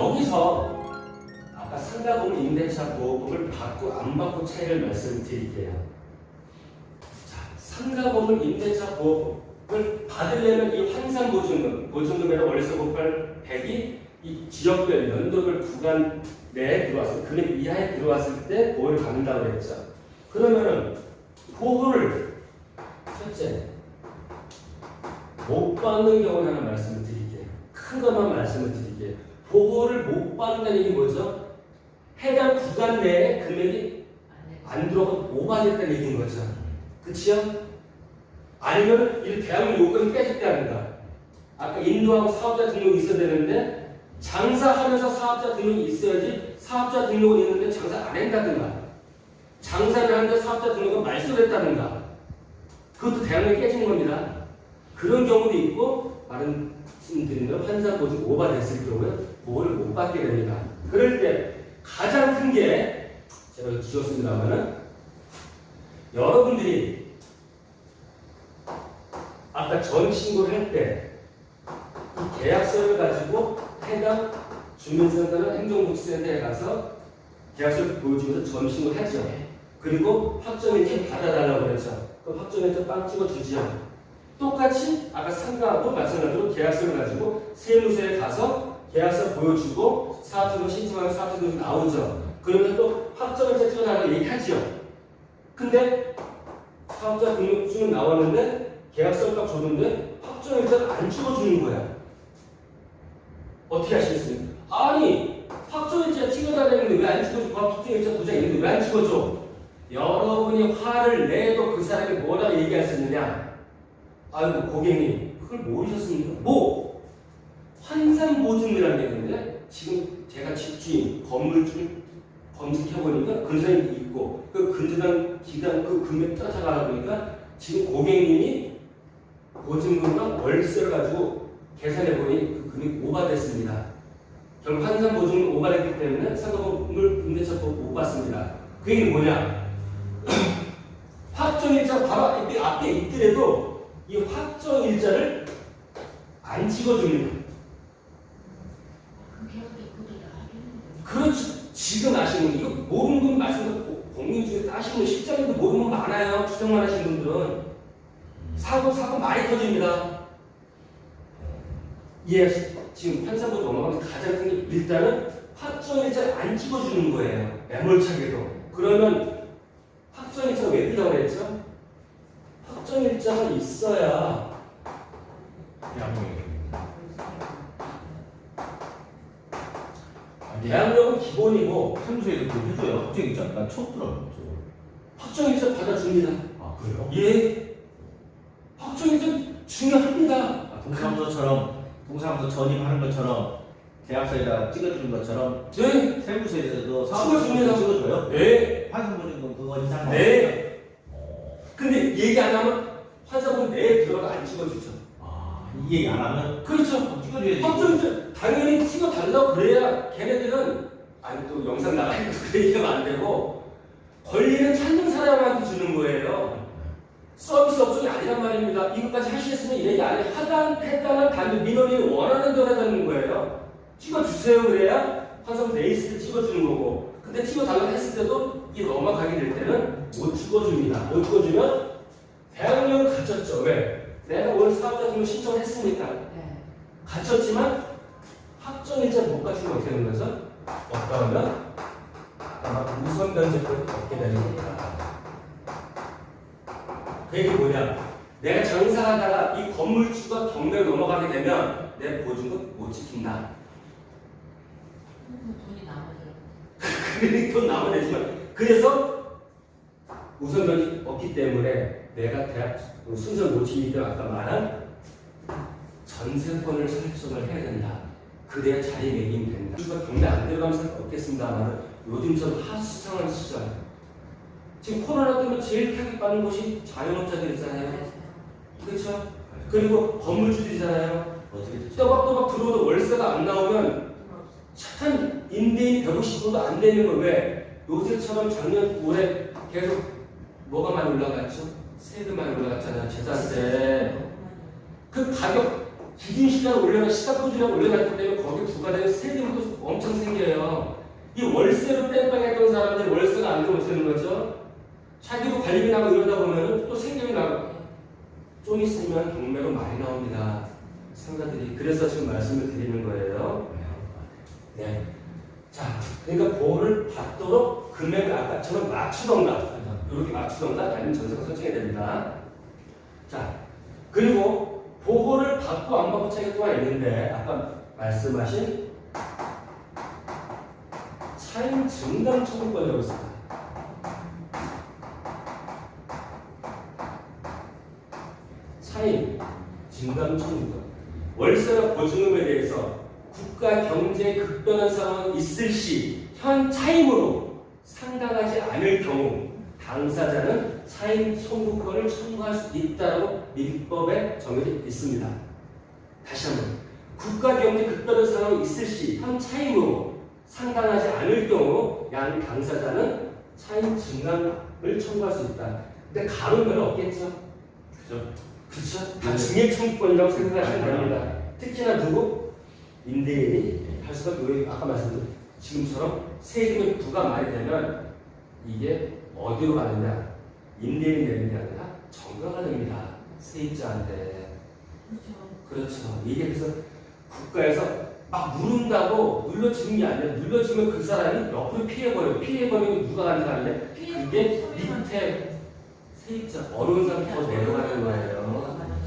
여기서 아까 상가보험 임대차 보호법을 받고 안 받고 차이를 말씀드릴게요. 자, 상가보험 임대차 보호법을 받으려면 이 환산 보증금, 보증금이나 월세 곱할 100이 이 지역별 연도별 구간 내에 들어왔을 때, 금액 이하에 들어왔을 때 보호를 받는다고 그랬죠. 그러면은 보호를 첫째 못 받는 경우를 하나 말씀을 드릴게요. 큰 것만 말씀을 드릴게요. 보호를 못 받는다는 얘기 뭐죠? 해당 구간 내에 금액이 안 들어가고 오버됐다는 얘기인 거죠. 그치요? 아니면 이 대학로 요건이 깨졌다든가 아까 인도하고 사업자 등록이 있어야 되는데 장사하면서 사업자 등록이 있어야지 사업자 등록은 있는데 장사 안 한다든가 장사를 하는데 사업자 등록은 말소했다든가 그것도 대학로에 깨진 겁니다. 그런 경우도 있고 말씀드린 환산 보증 오버됐을 경우에 보호를 못 받게 됩니다. 그럴 때 가장 큰 게 제가 여기 지었습니다만은 여러분들이 아까 전 신고를 할 때 이 계약서를 가지고 해당 주민센터나 행정복지센터에 가서 계약서를 보여주면서 전 신고를 하죠. 그리고 확정일자 받아달라고 그랬죠. 그 확정일자 빵 찍어주지요. 똑같이 아까 상가하고 마찬가지로 계약서를 가지고 세무서에 가서 계약서 보여주고 사업주로 신청하면 사업주로 나오죠. 그러면 또 확정일자 찍어달라고 얘기하죠. 근데 사업자 등록증은 나왔는데 계약서를 딱 줬는데 확정일자를 안 찍어주는 거야. 어떻게 하시겠습니까? 아니 확정일자 찍어달라는데 왜 안 찍어줘? 확정일자 도장 있는데 왜 안 찍어줘? 여러분이 화를 내도 그 사람이 뭐라 얘기할 수 있느냐? 아이고 고객님 그걸 모르셨습니까? 뭐 환산 보증이라는 게 있는데 지금 제가 집주인 건물주 검색해 보니까 근저당이 있고 그 근저당 기간 그 금액 따라가다 보니까 지금 고객님이 보증금과 월세를 가지고 계산해 보니 그 금액이 오바됐습니다. 결국 환산 보증금 오바됐기 때문에 상가보험을 임대차법 못 받습니다. 그 얘기는 뭐냐? 확정일자 바로 앞에, 앞에 있더라도 이 확정일자를 안 찍어줍니다. 그렇죠. 지금 아시는 이거 모르는 분 말씀도 공인 중에 아시는 분 실장님도 모르는 분 많아요. 추정만 하시는 분들은 사고 사고 많이 터집니다. 이해하시? 지금 판사보다 넘어가면서 가장 큰 게 일단은 확정일자를 안 찍어주는 거예요. 매몰차게도. 그러면 확정일자가 왜 필요하고 그랬죠? 확정일자가 있어야 대학력은 기본이고 평소에 이렇게 해줘요. 갑자기 있잖아. 나 처음 들어요. 확정일자 받아줍니다. 아 그래요? 예. 확정일자 중요합니다. 아, 동사무소처럼 동사무소 전입하는 것처럼 계약서에다 찍어주는 것처럼 네. 세무서에서도 찍어줍니다. 찍어줘요. 네. 환산보증금 그거 이상 네. 근데 얘기 안 하면 환자분 내에 들어가 안 찍어주죠. 아이 얘기 안 하면 그렇죠. 찍어줘야지. 확정일자 당연히 찍어달라고 그래야 걔네들은 아니 또 영상 나가니까 그 얘기하면 안 되고 권리는 찾는 사람한테 주는 거예요. 서비스 업종이 아니란 말입니다. 이것까지 하시겠으면 이 얘기 안 해. 하단, 했다는 단지 민원이 원하는 대로 해달라는 거예요. 찍어주세요 그래야 환상 레이스를 찍어주는 거고 근데 찍어달라고 했을 때도 이 넘어가게 될 때는 못 찍어줍니다. 못 찍어주면 대학령은 갇혔죠. 왜? 내가 오늘 사업자 등록 신청을 했으니까 갇혔지만 확정일자 못 갖추면 어떻게 되는 거죠? 없다 하면 아마 우선 변제권을 얻게 되는 겁니다. 그 얘기 뭐냐? 내가 장사하다가 이 건물주가 경매를 넘어가게 되면 내 보증금 못 지킨다. 돈이 남아요. 그러니 돈 남은 되지만 그래서 우선 변제 없기 때문에 내가 대학 순서를 못 지키기 때문에 아까 말한 전세권을 설정을 해야 된다. 그래야 자리매김 된다. 주가 경매 안 들어가면 살 없겠습니다만 요즘 좀 하수상한 시절. 지금 코로나 때문에 제일 타격받는 곳이 자영업자들이잖아요. 그렇죠? 그리고 건물주들이잖아요. 또박또박 들어오도 월세가 안 나오면 착한 임대인 150%도 안 되는 거 왜? 요새처럼 작년 올해 계속 뭐가 많이 올라갔죠? 세금 많이 올라갔잖아요. 재산세. 그 가격 기준 시간 올려놔 시가표준을 올려놨기 때문에 거기 부과되는 세금도 엄청 이 월세로 땜빵 했던 사람들이 월세가 안 들어오면 되는 거죠. 자기도 관리비 나고 이러다 보면 또 생명이 나고 좀 있으면 경매로 많이 나옵니다. 상가들이 그래서 지금 말씀을 드리는 거예요. 네. 자, 그러니까 보호를 받도록 금액을 아까처럼 맞추던가 이렇게 맞추던가 아니면 전세가 설정해야 됩니다. 자, 그리고 보호를 받고 안 받고 차이가 또 있는데 아까 말씀하신 차임 증강 청구권이라고 있습니다. 차임 증강 청구권. 월세나 보증금에 대해서 국가 경제 급변한 상황이 있을 시 현 차임으로 상당하지 않을 경우 당사자는 차임 청구권을 청구할 수 있다고 민법에 정해져 있습니다. 다시 한번 국가 경제 급변한 상황이 있을 시 현 차임으로 상당하지 않을 경우 양 당사자는 차임 증강을 청구할 수 있다. 근데 가는 별로 없겠죠. 그죠? 그렇죠. 다 증액 청구권이라고 생각하시면 됩니다. 특히나 누구? 임대인이 할 수가 왜 아까 말씀드린 지금처럼 세금이 부가 많이 되면 이게 어디로 가느냐? 임대인이 내는 게 아니라 정가가 됩니다. 세입자한테. 그렇죠. 이게 그래서 국가에서 막 누른다고 눌러주는 게 아니라 눌러주면 그 사람이 옆으로 피해버려요. 피해버리면 누가 아니냐? 그게 밑에 세입자 어려운 더 내려가는 거예요.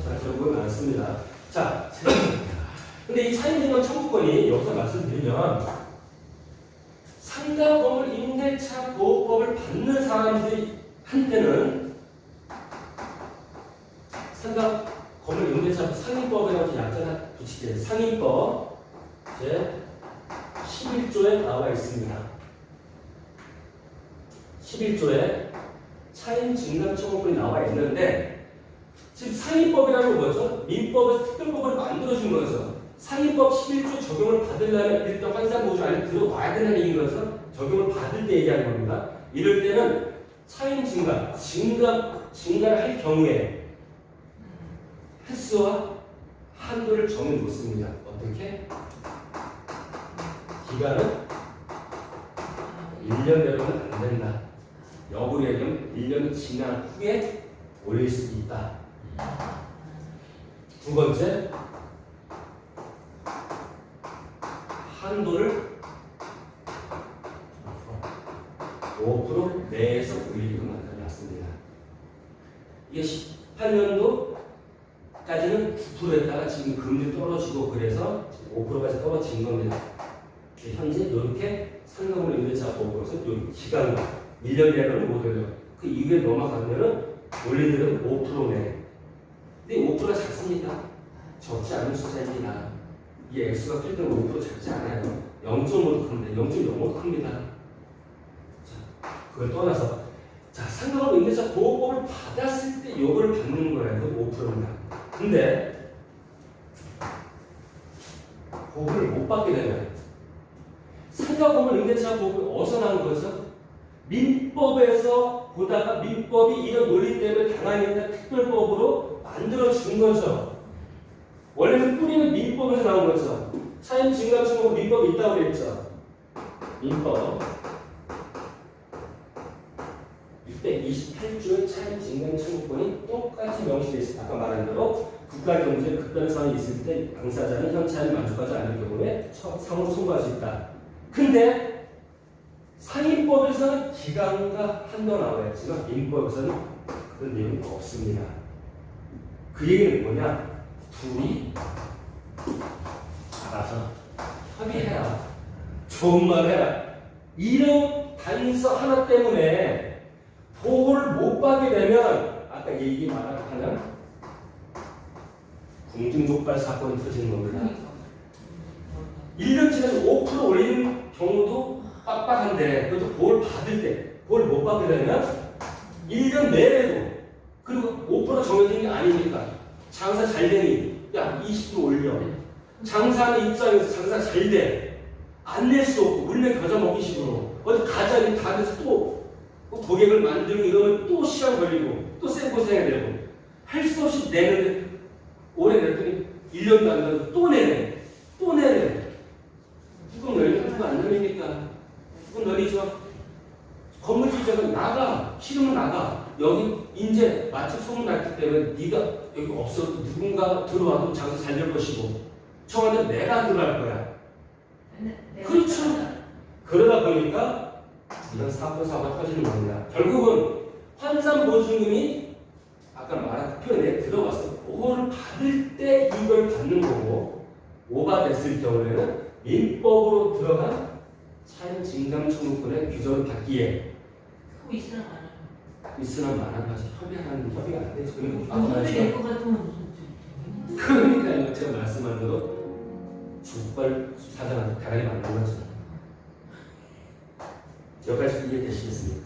자, 거 많습니다. 자, 근데 이 차임증권 청구권이 여기서 말씀드리면 상가 건물 임대차 보호법을 받는 사람들한테는 상가 임대차 상인법이라고 약자가 붙이게 상인법 제 11조에 나와 있습니다. 11조에 차임 증강 청구권이 나와 있는데 지금 상인법이라는 건 뭐죠? 민법에서 특별법을 만들어준 거죠. 상인법 11조 적용을 받으려면 일단 환산보증 안에 들어와야 되는 얘기인 거죠. 적용을 받을 때 얘기하는 겁니다. 이럴 때는 차임 증가, 증가, 증가를 할 경우에 횟수와 한도를 정해 놓습니다. 어떻게? 기간은 1년 내로는 안 된다. 역으로 얘기하면 1년이 지난 후에 올릴 수 있다. 두 번째, 한도를 5% 내에서 올리기로 만들어놨습니다. 이게 18년도 까지는 9%였다가 지금 금리 떨어지고 그래서 5%까지 떨어진 겁니다. 현재 이렇게 상금을 임대차 법으로서 요 기간 1년 내로는 못 올려. 그 이후에 넘어가면은 원래대로 5%네. 근데 5%가 작습니다. 적지 않은 숫자입니다. 이 액수가 클 때는 5% 작지 않아요. 0.5도 큰데 0.05도 큽니다. 자, 그걸 떠나서 자 상금을 임대차 보호법을 받았을 때 요걸 받는 거예요. 그 5%입니다. 근데 보호를 못 받게 되면 상가보험 임대차 보험이 어디서 나온 거죠? 민법에서 보다가 민법이 이런 논리 때문에 당하니까 특별법으로 만들어 준 거죠. 원래는 뿌리는 민법에서 나온 거죠. 차임 증감청구 민법이 있다고 그랬죠. 민법 628조의 차임 증감청구권이 똑같이 명시되어 있습니다. 아까 말한 대로 국가 경제 급변 상황이 있을 때 당사자는 현 차임을 만족하지 않을 경우에 처- 상으로 청구할 수 있다. 근데 상인법에서는 기간과 한도 나와 있지만 민법에서는 그런 내용이 없습니다. 그 얘기는 뭐냐? 둘이 알아서 협의해라. 좋은 말 해라. 이런 단서 하나 때문에 보호를 못 받게 되면 아까 얘기 말하는 궁중족발 사건이 터지는 겁니다. 1년 지나서 5% 올리는 경우도 빡빡한데 그것도 볼 받을 때, 볼못 받게 되면 1년 내내도 그리고 5% 정해진 게 아니니까 장사 잘 되니 야 20% 올려 장사하는 입장에서 장사 잘 돼. 안 낼 수 없고 물매 겨자 먹기 식으로 어디 가자니 다 돼서 또, 또 고객을 만들고 이러면 또 시간 걸리고 또 쌩고생해야 되고 할 수 없이 내는데 올해 냈더니 1년도 안 돼서 또 내네 또 내네 누가 내냐 누가 안 내니까 소문널이죠. 건물 주자가 나가 싫으면 나가 여기 이제 마침 소문 났기 때문에 네가 여기 없어도 누군가 들어와도 장사 잘될 것이고 청와대 내가 들어갈 거야. 그렇죠. 그러다 보니까 이런 사건 사고가 터지는 겁니다. 결국은 환산 보증금이 아까 말한 그 표현에 들어갔어. 그거를 받을 때 이걸 받는 거고 오바됐을 경우에는 민법으로 들어간 차임 진강 청구권의 규정을 받기에 하고 있으나 말아. 있으나 마나까지 협의하는 협의가 안 되죠. 소리. 그러니까요. 제가 말씀한 대로 죽발 사장한테 대가리. 여기까 지 이해되시겠습니까?